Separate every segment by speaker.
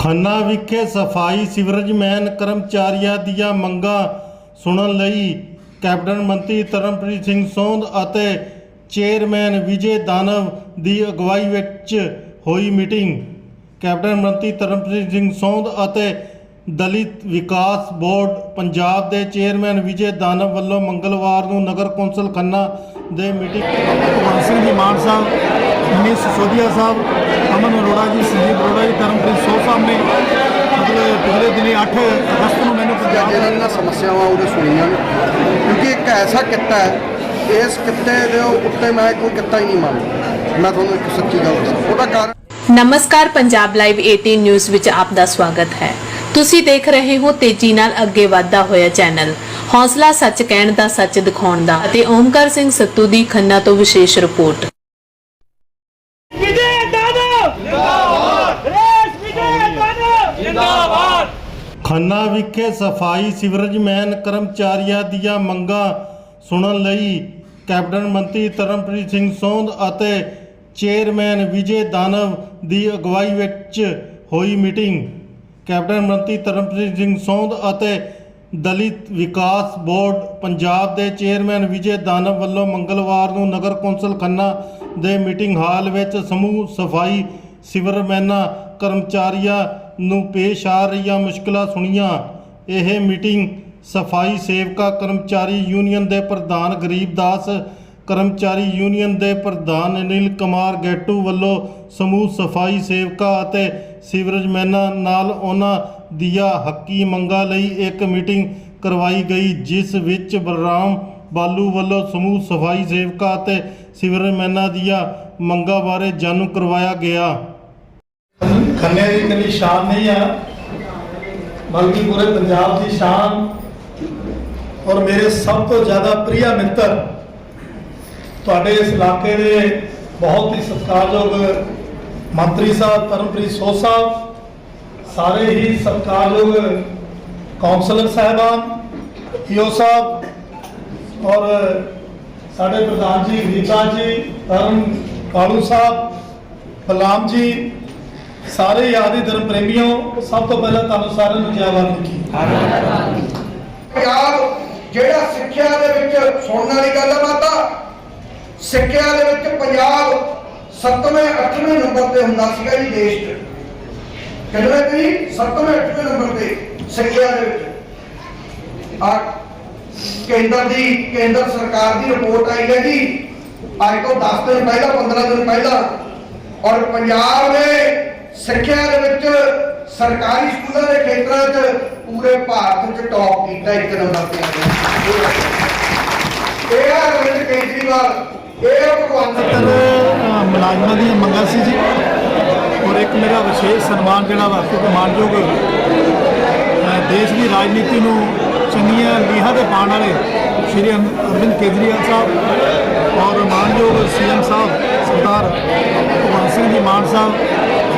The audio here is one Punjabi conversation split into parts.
Speaker 1: ਖੰਨਾ ਵਿਖੇ ਸਫ਼ਾਈ ਸਿਵਰਜਮੈਨ ਕਰਮਚਾਰੀਆਂ ਦੀਆਂ ਮੰਗਾਂ ਸੁਣਨ ਲਈ ਕੈਬਨਿਟ ਮੰਤਰੀ ਤਰਨਪ੍ਰੀਤ ਸਿੰਘ ਸੋਂਦ ਅਤੇ ਚੇਅਰਮੈਨ ਵਿਜੇ ਦਾਨਵ ਦੀ ਅਗਵਾਈ ਵਿੱਚ ਹੋਈ ਮੀਟਿੰਗ। ਕੈਬਨਿਟ ਮੰਤਰੀ ਤਰਨਪ੍ਰੀਤ ਸਿੰਘ ਸੋਂਦ ਅਤੇ ਦਲਿਤ ਵਿਕਾਸ ਬੋਰਡ ਪੰਜਾਬ ਦੇ ਚੇਅਰਮੈਨ ਵਿਜੇ ਦਾਨਵ ਵੱਲੋਂ ਮੰਗਲਵਾਰ ਨੂੰ ਨਗਰ ਕੌਂਸਲ ਖੰਨਾ ਦੇ ਮੀਟਿੰਗ
Speaker 2: ਭਗਵੰਤ ਸਿੰਘ ਜੀ ਮਾਨ ਸਾਹਿਬ ਮਨੀਸ਼ ਸਿਸੋਦੀਆ ਸਾਹਿਬ ਅਮਨ ਅਰੋੜਾ ਜੀ ਸੰਜੀਵ ਅਰੋੜਾ ਜੀ ਧਰਮਪ੍ਰੀਤ ਸੋਹ ਸਾਹਿਬ ਨੇ ਮਤਲਬ ਪਿਛਲੇ ਦਿਨੀ 8 ਅਗਸਤ ਨੂੰ ਮੈਨੂੰ ਪੰਜਾਬ
Speaker 3: ਦੀਆਂ ਸਮੱਸਿਆਵਾਂ ਉਹਦੇ ਸੁਣੀਆਂ ਨੇ। ਕਿਉਂਕਿ ਇੱਕ ਐਸਾ ਕਿੱਤਾ ਹੈ ਇਸ ਕਿੱਤੇ ਦੇ ਉੱਤੇ ਮੈਂ ਕੋਈ ਕਿੱਤਾ ਹੀ ਨਹੀਂ ਮੰਨਦਾ। ਮੈਂ ਤੁਹਾਨੂੰ ਇੱਕ ਸੱਚੀ ਗੱਲ ਦੱਸਾਂ। ਉਹਦਾ ਕਾਰਨ
Speaker 4: ਨਮਸਕਾਰ ਪੰਜਾਬ ਲਾਈਵ 18 ਨਿਊਜ਼ ਵਿੱਚ ਆਪ ਦਾ ਸਵਾਗਤ ਹੈ। ਤੁਸੀਂ ਦੇਖ ਰਹੇ ਹੋ ਤੇਜ਼ੀ ਨਾਲ ਅੱਗੇ ਵਧਦਾ ਹੋਇਆ ਚੈਨਲ। ਹੌਸਲਾ ਸੱਚ ਕਹਿਣ ਦਾ ਸੱਚ ਦਿਖਾਉਣ ਦਾ ਅਤੇ ਓਮਕਾਰ ਸਿੰਘ ਸੱਤੂ ਦੀ ਖੰਨਾ ਤੋਂ ਵਿਸ਼ੇਸ਼ ਰਿਪੋਰਟ।
Speaker 1: ਖੰਨਾ ਵਿਖੇ ਸਫ਼ਾਈ ਸਿਵਰਜਮੈਨ ਕਰਮਚਾਰੀਆਂ ਦੀਆਂ ਮੰਗਾਂ ਸੁਣਨ ਲਈ ਕੈਬਨਿਟ ਮੰਤਰੀ ਤਰਨਪ੍ਰੀਤ ਸਿੰਘ ਸੋਂਧ ਅਤੇ ਚੇਅਰਮੈਨ ਵਿਜੇ ਦਾਨਵ ਦੀ ਅਗਵਾਈ ਵਿੱਚ ਹੋਈ ਮੀਟਿੰਗ। ਕੈਪਟਨ ਮੰਤਰੀ ਤਰਨਪ੍ਰੀਤ ਸਿੰਘ ਸੋਂਦ ਅਤੇ ਦਲਿਤ ਵਿਕਾਸ ਬੋਰਡ ਪੰਜਾਬ ਦੇ ਚੇਅਰਮੈਨ ਵਿਜੇ ਦਾਨਵ ਵੱਲੋਂ ਮੰਗਲਵਾਰ ਨੂੰ ਨਗਰ ਕੌਂਸਲ ਖੰਨਾ ਦੇ ਮੀਟਿੰਗ ਹਾਲ ਵਿੱਚ ਸਮੂਹ ਸਫ਼ਾਈ ਸਿਵਰਮੈਨਾਂ ਕਰਮਚਾਰੀਆਂ ਨੂੰ ਪੇਸ਼ ਆ ਰਹੀਆਂ ਮੁਸ਼ਕਲਾਂ ਸੁਣੀਆਂ। ਇਹ ਮੀਟਿੰਗ ਸਫ਼ਾਈ ਸੇਵਕਾ ਕਰਮਚਾਰੀ ਯੂਨੀਅਨ ਦੇ ਪ੍ਰਧਾਨ ਗਰੀਬਦਾਸ ਕਰਮਚਾਰੀ ਯੂਨੀਅਨ ਦੇ ਪ੍ਰਧਾਨ ਅਨਿਲ ਕੁਮਾਰ ਗੈਟੂ ਵੱਲੋਂ ਸਮੂਹ ਸਫ਼ਾਈ ਸੇਵਕਾ ਅਤੇ ਸੀਵਰੇਜਮੈਨਾਂ ਨਾਲ ਉਹਨਾਂ ਦੀਆਂ ਹੱਕੀ ਮੰਗਾਂ ਲਈ ਇੱਕ ਮੀਟਿੰਗ ਕਰਵਾਈ ਗਈ, ਜਿਸ ਵਿੱਚ ਬਲਰਾਮ ਬਾਲੂ ਵੱਲੋਂ ਸਮੂਹ ਸਫ਼ਾਈ ਸੇਵਕਾ ਅਤੇ ਸੀਵਰੇਜਮੈਨਾਂ ਦੀਆਂ ਮੰਗਾਂ ਬਾਰੇ ਜਾਣੂ ਕਰਵਾਇਆ ਗਿਆ।
Speaker 2: ਖੰਨੇ ਦੀ ਇਕੱਲੀ ਸ਼ਾਨ ਨਹੀਂ ਆ, ਬਲਕਿ ਪੂਰੇ ਪੰਜਾਬ ਦੀ ਸ਼ਾਨ ਔਰ ਮੇਰੇ ਸਭ ਤੋਂ ਜ਼ਿਆਦਾ ਪ੍ਰਿਆ ਮਿੱਤਰ ਤੁਹਾਡੇ ਇਸ ਇਲਾਕੇ ਦੇ ਬਹੁਤ ਹੀ ਸਤਿਕਾਰਯੋਗ ਮੰਤਰੀ ਸਾਹਿਬ ਤਰਨਪ੍ਰੀਤ ਸੋਹ ਸਾਹਿਬ, ਸਾਰੇ ਹੀ ਸਤਿਕਾਰਯੋਗ ਕਾਉਂਸਲਰ ਸਾਹਿਬਾਨ ਈਓ ਸਾਹਿਬ, ਔਰ ਸਾਡੇ ਪ੍ਰਧਾਨ ਜੀ ਗੀਤਾ ਜੀ ਤਰਨ ਕਾਲੂ ਸਾਹਿਬ ਬਲਾਮ ਜੀ, ਸਾਰੇ ਹੀ ਆਦਿ ਧਰਮ ਪ੍ਰੇਮੀਓ, ਸਭ ਤੋਂ ਪਹਿਲਾਂ ਤੁਹਾਨੂੰ ਸਾਰਿਆਂ ਨੂੰ ਜੈ ਵਾਲਮੀਕੀ
Speaker 3: ਪੰਜਾਬ ਜਿਹੜਾ ਸਿੱਖਿਆ ਦੇ ਵਿੱਚ ਸੁਣਨ ਵਾਲੀ ਗੱਲ ਹੈ ਮਾਤਾ। ਸਿੱਖਿਆ ਦੇ ਵਿੱਚ ਪੰਜਾਬ 7ਵੇਂ 8ਵੇਂ ਨੰਬਰ ਤੇ ਹੁੰਦਾ ਸੀਗਾ ਜੀ ਦੇਸ਼ 'ਚ। ਕਿੰਨੇ ਤੇ 7ਵੇਂ 8ਵੇਂ ਨੰਬਰ ਤੇ ਸਿੱਖਿਆ ਦੇ ਵਿੱਚ। ਆ ਕੇਂਦਰ ਦੀ, ਕੇਂਦਰ ਸਰਕਾਰ ਦੀ ਰਿਪੋਰਟ ਆਈ ਹੈ ਜੀ। ਅੱਜ ਤੋਂ 10 ਦਿਨ ਪਹਿਲਾਂ 15 ਦਿਨ ਪਹਿਲਾਂ। ਔਰ ਪੰਜਾਬ ਨੇ ਸਿੱਖਿਆ ਦੇ ਵਿੱਚ ਸਰਕਾਰੀ ਸਕੂਲਾਂ ਦੇ ਖੇਤਰਾਂ 'ਚ ਪੂਰੇ ਭਾਰਤ 'ਚ ਟੌਪ ਕੀਤਾ ਇੱਕ ਨੰਬਰ ਤੇ। ਆ ਇਹ ਆ ਰਵਿੰਦਰ ਕੇਜਰੀਵਾਲ। ਇਹ ਆ ਭਗਵੰਤ
Speaker 2: ਤਰ ਮੁਲਾਜ਼ਮਾਂ ਦੀਆਂ ਮੰਗਾਂ ਸੀ ਜੀ। ਔਰ ਇੱਕ ਮੇਰਾ ਵਿਸ਼ੇਸ਼ ਸਨਮਾਨ ਜਿਹੜਾ ਵਾ ਕਿਉਂਕਿ ਮਾਨਯੋਗ ਅ, ਦੇਸ਼ ਦੀ ਰਾਜਨੀਤੀ ਨੂੰ ਚੰਗੀਆਂ ਲੀਹਾਂ ਦੇ ਪਾਉਣ ਵਾਲੇ ਸ਼੍ਰੀ ਅਰਵਿੰਦ ਕੇਜਰੀਵਾਲ ਸਾਹਿਬ ਔਰ ਮਾਨਯੋਗ ਸੀਐਮ ਸਾਹਿਬ ਸਰਦਾਰ ਭਗਵੰਤ ਸਿੰਘ ਜੀ ਮਾਨ ਸਾਹਿਬ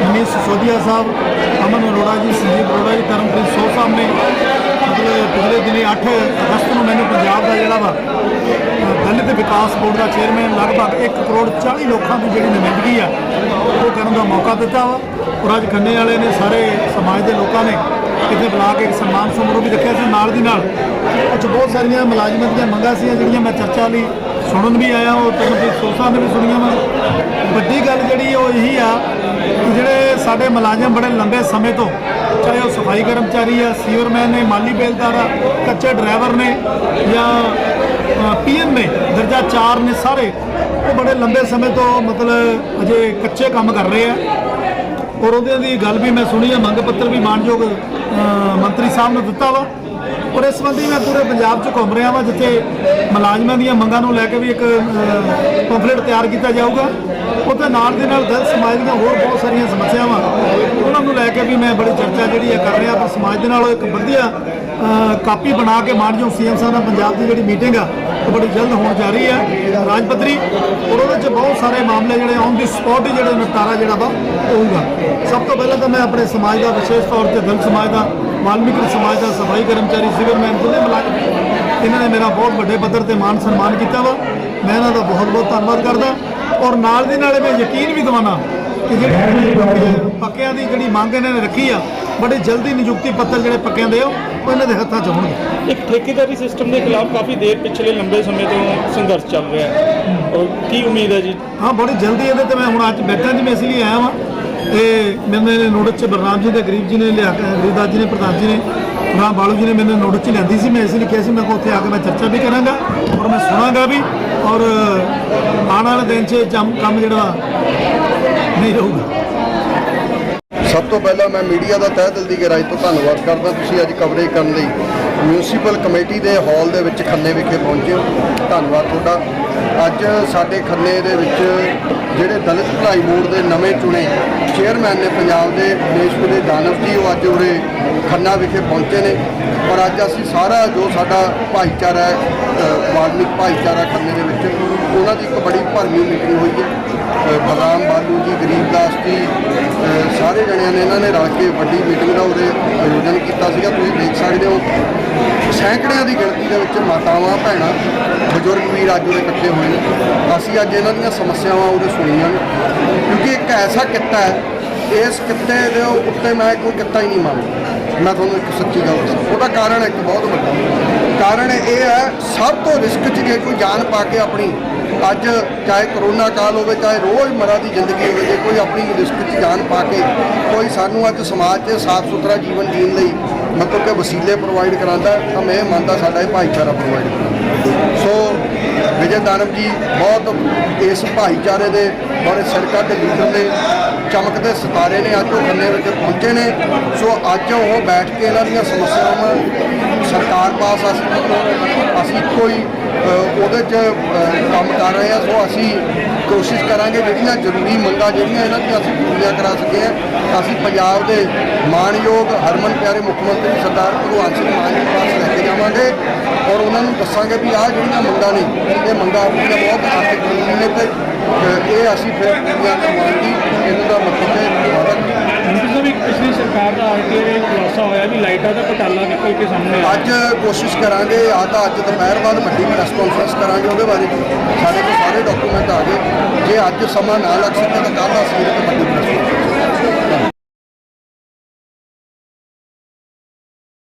Speaker 2: ਮਨੀਸ਼ ਸਿਸੋਦੀਆ ਸਾਹਿਬ ਅਮਨ ਅਰੋੜਾ ਜੀ ਸੰਜੀਵ ਅਰੋੜਾ ਜੀ ਧਰਮਪ੍ਰੀਤ ਸੋਹ ਸਾਹਿਬ ਨੇ ਮਤਲਬ ਪਿਛਲੇ ਦਿਨੀ 8 ਅਗਸਤ ਨੂੰ ਮੈਨੂੰ ਪੰਜਾਬ ਦਾ ਜਿਹੜਾ ਵਾ ਦਲਿਤ ਵਿਕਾਸ ਬੋਰਡ ਦਾ ਚੇਅਰਮੈਨ ਲਗਭਗ 1 ਕਰੋੜ 40 ਲੋਕਾਂ ਦੀ ਜਿਹੜੀ ਨੁਮਾਇੰਦਗੀ ਆ, ਉਹ ਕਰਨ ਦਾ ਮੌਕਾ ਦਿੱਤਾ ਵਾ। ਔਰ ਅੱਜ ਖੰਨੇ ਵਾਲੇ ਨੇ, ਸਾਰੇ ਸਮਾਜ ਦੇ ਲੋਕਾਂ ਨੇ ਕਿਤੇ ਬੁਲਾ ਕੇ ਇੱਕ ਸਨਮਾਨ ਸਮਾਰੋਹ ਵੀ ਰੱਖਿਆ ਸੀ, ਨਾਲ ਦੀ ਨਾਲ। ਉਹ ਬਹੁਤ ਸਾਰੀਆਂ ਮੁਲਾਜ਼ਮਾਂ ਦੀਆਂ ਮੰਗਾਂ ਸੀ ਜਿਹੜੀਆਂ ਮੈਂ ਚਰਚਾ ਲਈ ਸੁਣਨ ਵੀ ਆਇਆ ਉਹ ਤਰਨਪ੍ਰੀਤ ਸੋਸਾ ਨੇ ਵੀ ਸੁਣੀਆਂ ਵਾ। ਵੱਡੀ ਗੱਲ ਜਿਹੜੀ ਉਹ ਇਹੀ ਆ ਕਿ ਜਿਹੜੇ ਸਾਡੇ ਮੁਲਾਜ਼ਮ ਬੜੇ ਲੰਬੇ ਸਮੇਂ ਤੋਂ ਚਾਹੇ ਉਹ ਸਫ਼ਾਈ ਕਰਮਚਾਰੀ ਆ ਸੀਵਰਮੈਨ ਨੇ, ਮਾਲੀ ਬੇਲਦਾਰ ਆ, ਕੱਚੇ ਡਰਾਈਵਰ ਨੇ ਜਾਂ ਪੀਐਮ ਨੇ, ਦਰਜਾ 4 ਨੇ ਸਾਰੇ, ਉਹ ਬੜੇ ਲੰਬੇ ਸਮੇਂ ਤੋਂ ਮਤਲਬ ਅਜੇ ਕੱਚੇ ਕੰਮ ਕਰ ਰਹੇ ਆ। ਔਰ ਉਹਦੇ ਦੀ ਗੱਲ ਵੀ ਮੈਂ ਸੁਣੀ ਹੈ ਮੰਗ ਪੱਤਰ ਵੀ ਮਾਨਯੋਗ ਮੰਤਰੀ ਸਾਹਿਬ ਨੇ ਦਿੱਤਾ ਵਾ। ਔਰ ਇਸ ਸੰਬੰਧੀ ਮੈਂ ਪੂਰੇ ਪੰਜਾਬ 'ਚ ਘੁੰਮ ਰਿਹਾ ਵਾਂ, ਜਿੱਥੇ ਮੁਲਾਜ਼ਮਾਂ ਦੀਆਂ ਮੰਗਾਂ ਨੂੰ ਲੈ ਕੇ ਵੀ ਇੱਕ ਪੰਫਲੇਟ ਤਿਆਰ ਕੀਤਾ ਜਾਊਗਾ। ਉਹਦੇ ਨਾਲ ਦੇ ਨਾਲ ਦਲ ਸਮਾਜ ਦੀਆਂ ਹੋਰ ਬਹੁਤ ਸਾਰੀਆਂ ਸਮੱਸਿਆਵਾਂ ਕੇ ਵੀ ਮੈਂ ਬੜੀ ਚਰਚਾ ਜਿਹੜੀ ਹੈ ਕਰ ਰਿਹਾ, ਪਰ ਸਮਾਜ ਦੇ ਨਾਲ ਇੱਕ ਵਧੀਆ ਕਾਪੀ ਬਣਾ ਕੇ ਮਾਨਯੋਗ ਸੀਐਮ ਸਾਹਿਬ ਨਾਲ ਪੰਜਾਬ ਦੀ ਜਿਹੜੀ ਮੀਟਿੰਗ ਆ, ਉਹ ਬੜੀ ਜਲਦ ਹੋਣ ਜਾ ਰਹੀ ਹੈ ਰਾਜ ਪੱਧਰੀ ਔਰ ਉਹਦੇ 'ਚ ਬਹੁਤ ਸਾਰੇ ਮਾਮਲੇ ਜਿਹੜੇ ਔਨ ਦੀ ਸਪੌਟ ਹੀ ਜਿਹੜੇ ਨਿਪਟਾਰਾ ਜਿਹੜਾ ਵਾ ਹੋਊਗਾ। ਸਭ ਤੋਂ ਪਹਿਲਾਂ ਤਾਂ ਮੈਂ ਆਪਣੇ ਸਮਾਜ ਦਾ ਵਿਸ਼ੇਸ਼ ਤੌਰ ਤੇ ਦਲ ਸਮਾਜ ਦਾ, ਵਾਲਮੀਕੀ ਸਮਾਜ ਦਾ ਸਫ਼ਾਈ ਕਰਮਚਾਰੀ ਸਿਵਰਮੈਨ ਕੁੱਲੇ ਮੁਲਾਜ਼ਮ ਇਹਨਾਂ ਨੇ ਮੇਰਾ ਬਹੁਤ ਵੱਡੇ ਪੱਧਰ ਤੇ ਮਾਨ ਸਨਮਾਨ ਕੀਤਾ ਵਾ। ਮੈਂ ਇਹਨਾਂ ਦਾ ਬਹੁਤ ਬਹੁਤ ਧੰਨਵਾਦ ਕਰਦਾ, ਔਰ ਨਾਲ ਦੀ ਨਾਲੇ ਮੈਂ ਯਕੀਨ ਵੀ ਦਿਵਾਨਾ ਕਿ ਜਿਹੜੇ ਪੱਕਿਆਂ ਦੀ ਜਿਹੜੀ ਮੰਗ ਇਹਨਾਂ ਨੇ ਰੱਖੀ ਆ ਬੜੀ ਜਲਦੀ ਨਿਯੁਕਤੀ ਪੱਤਰ ਜਿਹੜੇ ਪੱਕਿਆਂ ਦੇ ਉਹ ਉਹ ਇਹਨਾਂ ਦੇ ਹੱਥਾਂ 'ਚ ਹੋਣਗੇ।
Speaker 5: ਇੱਕ ਠੇਕੇਦਾਰੀ ਸਿਸਟਮ ਦੇ ਖਿਲਾਫ ਕਾਫੀ ਦੇਰ ਪਿਛਲੇ ਲੰਬੇ ਸਮੇਂ ਤੋਂ ਸੰਘਰਸ਼ ਚੱਲ ਰਿਹਾ ਹੈ। ਔਰ ਕੀ ਉਮੀਦ ਹੈ ਜੀ?
Speaker 2: ਹਾਂ ਬੜੀ ਜਲਦੀ ਇਹਦੇ ਤੇ ਮੈਂ ਹੁਣ ਅੱਜ ਬੈਠਾ ਜੀ ਮੈਂ ਇਸ ਲਈ ਆਇਆ ਵਾਂ। ਇਹ ਮੇਰੇ ਨੋਟਿਸ ਚ ਬਲਰਾਮ ਜੀ ਦੇ ਗਰੀਬ ਜੀ ਨੇ ਲਿਆ ਕੇ ਗਰੀਬਦਾਸ ਜੀ ਨੇ ਪ੍ਰਧਾਨ ਜੀ ਨੇ ਰਾਮ ਬਾਲੂ ਜੀ ਨੇ ਮੈਨੂੰ ਨੋਟਿਸ ਚ ਲਿਆਂਦੀ ਸੀ। ਮੈਂ ਇਸ ਲਈ ਕਿਹਾ ਸੀ ਮੈਂ ਉੱਥੇ ਆ ਕੇ ਮੈਂ ਚਰਚਾ ਵੀ ਕਰਾਂਗਾ ਔਰ ਮੈਂ ਸੁਣਾਂਗਾ ਵੀ। ਔਰ ਆਉਣ ਵਾਲੇ ਦਿਨ 'ਚ ਕੰਮ ਜਿਹੜਾ ਨਹੀਂ ਰਹੂਗਾ।
Speaker 6: ਸਭ ਤੋਂ ਪਹਿਲਾਂ ਮੈਂ ਮੀਡੀਆ ਦਾ ਤਹਿ ਦਿਲ ਦੀ ਗਹਿਰਾਈ ਤੋਂ ਧੰਨਵਾਦ ਕਰਦਾ। ਤੁਸੀਂ ਅੱਜ ਕਵਰੇਜ ਕਰਨ ਲਈ ਮਿਊਨਿਸਪਲ ਕਮੇਟੀ ਦੇ ਹਾਲ ਦੇ ਵਿੱਚ ਖੰਨੇ ਵਿਖੇ ਪਹੁੰਚੇ ਹੋ। ਧੰਨਵਾਦ ਤੁਹਾਡਾ। ਅੱਜ ਸਾਡੇ ਖੰਨੇ ਦੇ ਵਿੱਚ ਜਿਹੜੇ ਦਲਿਤ ਭਲਾਈ ਬੋਰਡ ਦੇ ਨਵੇਂ ਚੁਣੇ ਚੇਅਰਮੈਨ ਨੇ ਪੰਜਾਬ ਦੇ ਦੇਸ਼ਪੁਰੇ ਦਾਨਵ ਜੀ ਉਹ ਅੱਜ ਉਰੇ ਖੰਨਾ ਵਿਖੇ ਪਹੁੰਚੇ ਨੇ। ਔਰ ਅੱਜ ਅਸੀਂ ਸਾਰਾ ਜੋ ਸਾਡਾ ਭਾਈਚਾਰਾ ਹੈ ਵਾਲਮੀਕ ਭਾਈਚਾਰਾ ਖੰਨੇ ਦੇ ਵਿੱਚ ਉਹਨਾਂ ਦੀ ਇੱਕ ਬੜੀ ਭਰਵੀਂ ਮੀਟਿੰਗ ਹੋਈ ਹੈ। ਬਲਰਾਮ ਬਾਲੂ ਜੀ ਗਰੀਬਦਾਸ ਜੀ ਸਾਰੇ ਜਣਿਆਂ ਨੇ ਇਹਨਾਂ ਨੇ ਰਲ ਕੇ ਵੱਡੀ ਮੀਟਿੰਗ ਦਾ ਉਹਦੇ ਆਯੋਜਨ ਕੀਤਾ ਸੀਗਾ। ਤੁਸੀਂ ਦੇਖ ਸਕਦੇ ਹੋ, ਸੈਂਕੜਿਆਂ ਦੀ ਗਿਣਤੀ ਦੇ ਵਿੱਚ ਮਾਤਾਵਾਂ, ਭੈਣਾਂ, ਬਜ਼ੁਰਗ ਵੀਰ ਅੱਜ ਉਰੇ ਇਕੱਠੇ ਹੋਏ ਨੇ। ਅਸੀਂ ਅੱਜ ਇਹਨਾਂ ਦੀਆਂ ਸਮੱਸਿਆਵਾਂ ਉਹਦੇ ਸੁਣੀਆਂ ਨੇ। ਕਿਉਂਕਿ ਇੱਕ ਐਸਾ ਕਿੱਤਾ ਹੈ, ਇਸ ਕਿੱਤੇ ਦੇ ਉੱਤੇ ਮੈਂ ਕੋਈ ਕਿੱਤਾ ਹੀ ਨਹੀਂ ਮੰਨਦਾ। ਮੈਂ ਤੁਹਾਨੂੰ ਇੱਕ ਸੱਚੀ ਗੱਲ ਦੱਸਾਂ। ਉਹਦਾ ਕਾਰਨ ਇੱਕ ਬਹੁਤ ਵੱਡਾ ਕਾਰਨ ਇਹ ਹੈ, ਸਭ ਤੋਂ ਰਿਸਕ 'ਚ ਜੇ ਕੋਈ ਜਾਨ ਪਾ ਕੇ ਆਪਣੀ ਅੱਜ ਚਾਹੇ ਕਰੋਨਾ ਕਾਲ ਹੋਵੇ, ਚਾਹੇ ਰੋਜ਼ਮਰਾ ਦੀ ਜ਼ਿੰਦਗੀ ਹੋਵੇ, ਜੇ ਕੋਈ ਆਪਣੀ ਰਿਸਕ 'ਚ ਜਾਨ ਪਾ ਕੇ ਕੋਈ ਸਾਨੂੰ ਅੱਜ ਸਮਾਜ 'ਚ ਸਾਫ਼ ਸੁਥਰਾ ਜੀਵਨ ਜੀਣ ਲਈ ਮਤਲਬ ਕਿ ਵਸੀਲੇ ਪ੍ਰੋਵਾਈਡ ਕਰਾਂਦਾ ਤਾਂ ਮੈਂ ਮੰਨਦਾ ਸਾਡਾ ਇਹ ਭਾਈਚਾਰਾ ਪ੍ਰੋਵਾਈਡ ਕਰਾਂਦਾ ਸੋ ਵਿਜੇ ਦਾਨਵ ਜੀ, ਬਹੁਤ ਇਸ ਭਾਈਚਾਰੇ ਦੇ ਬੜੇ ਸਿਰਕੱਢ ਲੀਡਰ ਨੇ ਚਮਕਦੇ ਸਿਤਾਰੇ ਨੇ ਅੱਜ ਉਹ ਖੰਨੇ ਵਿੱਚ ਪਹੁੰਚੇ ਨੇ। ਸੋ ਅੱਜ ਉਹ ਬੈਠ ਕੇ ਇਹਨਾਂ ਦੀਆਂ ਸਮੱਸਿਆਵਾਂ ਸਰਕਾਰ ਪਾਸ ਅਸੀਂ ਅਸੀਂ ਕੋਈ ਅ, ਉਹਦੇ 'ਚ ਕੰਮ ਕਰ ਰਹੇ ਹਾਂ। ਸੋ ਅਸੀਂ ਕੋਸ਼ਿਸ਼ ਕਰਾਂਗੇ ਜਿਹੜੀਆਂ ਜ਼ਰੂਰੀ ਮੰਗਾਂ ਜਿਹੜੀਆਂ ਇਹਨਾਂ ਦੀਆਂ ਅਸੀਂ ਪੂਰੀਆਂ ਕਰਾ ਸਕੇ ਹਾਂ ਅਸੀਂ ਪੰਜਾਬ ਦੇ ਮਾਣਯੋਗ ਹਰਮਨ ਪਿਆਰੇ ਮੁੱਖ ਮੰਤਰੀ ਸਰਦਾਰ ਭਗਵੰਤ ਸਿੰਘ ਮਾਨ ਜੀ ਪਾਸ ਲੈ ਕੇ ਜਾਵਾਂਗੇ। ਉਹਨਾਂ ਨੂੰ ਦੱਸਾਂਗੇ ਵੀ ਆਹ ਜਿਹੜੀਆਂ ਮੰਗਾਂ ਨੇ ਇਹ ਮੰਗਾਂ ਆਪਣੀਆਂ ਬਹੁਤ ਆਰਥਿਕ ਨੇ ਤੇ ਇਹ ਅਸੀਂ ਫਿਰ ਪੂਰੀਆਂ ਕਰਵਾਉਣ ਦੀ ਇਹਨਾਂ ਦਾ ਮਤਲਬ ਹੈ
Speaker 5: ਸਾਹਿਬ ਇੱਕ ਪਿਛਲੀ ਸਰਕਾਰ ਦਾ ਆਰਟੀਆਈ ਖੁਲਾਸਾ ਹੋਇਆ ਵੀ ਲਾਈਟਾਂ ਦਾ ਘਟਾਲਾ ਨਿਕਲ ਕੇ ਸਾਹਮਣੇ
Speaker 6: ਅੱਜ ਕੋਸ਼ਿਸ਼ ਕਰਾਂਗੇ ਆ ਤਾਂ ਅੱਜ ਦੁਪਹਿਰ ਬਾਅਦ ਵੱਡੀ ਪ੍ਰੈਸ ਕਾਨਫਰੰਸ ਕਰਾਂਗੇ ਉਹਦੇ ਬਾਰੇ ਸਾਡੇ ਕੋਲ ਸਾਰੇ ਡਾਕੂਮੈਂਟ ਆ ਗਏ। ਜੇ ਅੱਜ ਸਮਾਂ ਨਾ ਲੱਗ ਸਕੇ ਤਾਂ ਕੱਲ੍ਹ ਅਸੀਂ ਵੱਡੀ ਪ੍ਰੈਸ